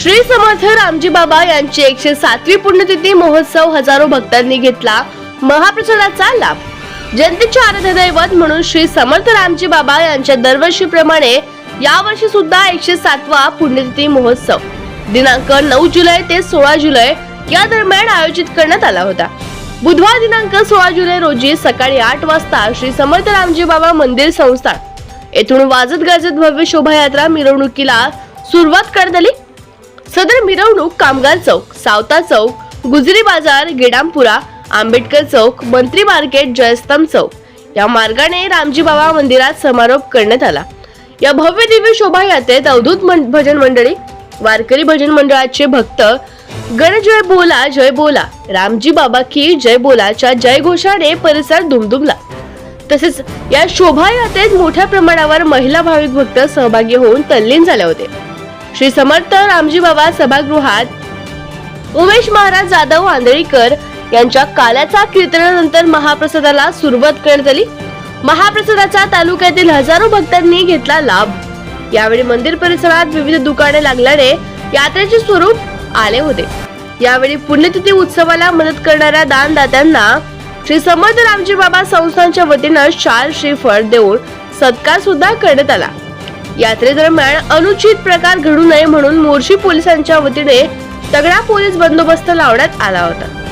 श्री समर्थ रामजी बाबा यांची एकशे सातवी पुण्यतिथी महोत्सव हजारो भक्तांनी घेतला. महाप्रसादाचा लाभ. जनतेचे आराध्य दैवत म्हणून श्री समर्थ रामजी बाबा यांच्या दरवर्षीप्रमाणे यावर्षी सुद्धा एकशे सातवा पुण्यतिथी महोत्सव. दिनांक नऊ जुलै ते सोळा जुलै या दरम्यान आयोजित करण्यात आला होता. बुधवार दिनांक सोळा जुलै रोजी सकाळी आठ वाजता श्री समर्थ रामजी बाबा मंदिर संस्थान. येथून वाजत गाजत भव्य शोभायात्रा मिरवणुकीला सुरुवात करण्यात आली. सदर मिरवणूक कामगार चौक सावता चौक गुजरी बाजार गेडामपुरा आंबेडकर चौक मंत्री मार्केट जयस्तंभ चौक. या मार्गाने रामजी बाबा मंदिरात समारोप करण्यात आला. या भव्य दिव्य शोभायात्रेत अवधूत भजन मंडळी वारकरी भजन मंडळाचे भक्त गण जय बोला जय बोला रामजी बाबा की जय बोलाच्या जय घोषाने परिसर दुमदुमला. तसेच या शोभायात्रेत मोठ्या प्रमाणावर महिला भाविक भक्त सहभागी होऊन तल्लीन झाले होते. श्री समर्थ रामजी बाबा सभागृहात उमेश महाराज जाधव आंधळीकर यांच्या काल्याच्या कीर्तनानंतर महाप्रसादाला सुरुवात करण्यात आली. महाप्रसादाचा तालुक्यातील हजारो भक्तांनी घेतला लाभ. यावेळी मंदिर परिसरात विविध दुकाने लागल्याने यात्रेचे स्वरूप आले होते. यावेळी पुण्यतिथी उत्सवाला मदत करणाऱ्या दानदात्यांना श्री समर्थ रामजी बाबा संस्थांच्या वतीनं शाल श्रीफळ देऊन सत्कार सुद्धा करण्यात आला. यात्रेदरम्यान अनुचित प्रकार घडू नये म्हणून मोर्शी पोलिसांच्या वतीने तगडा पोलीस बंदोबस्त लावण्यात आला होता.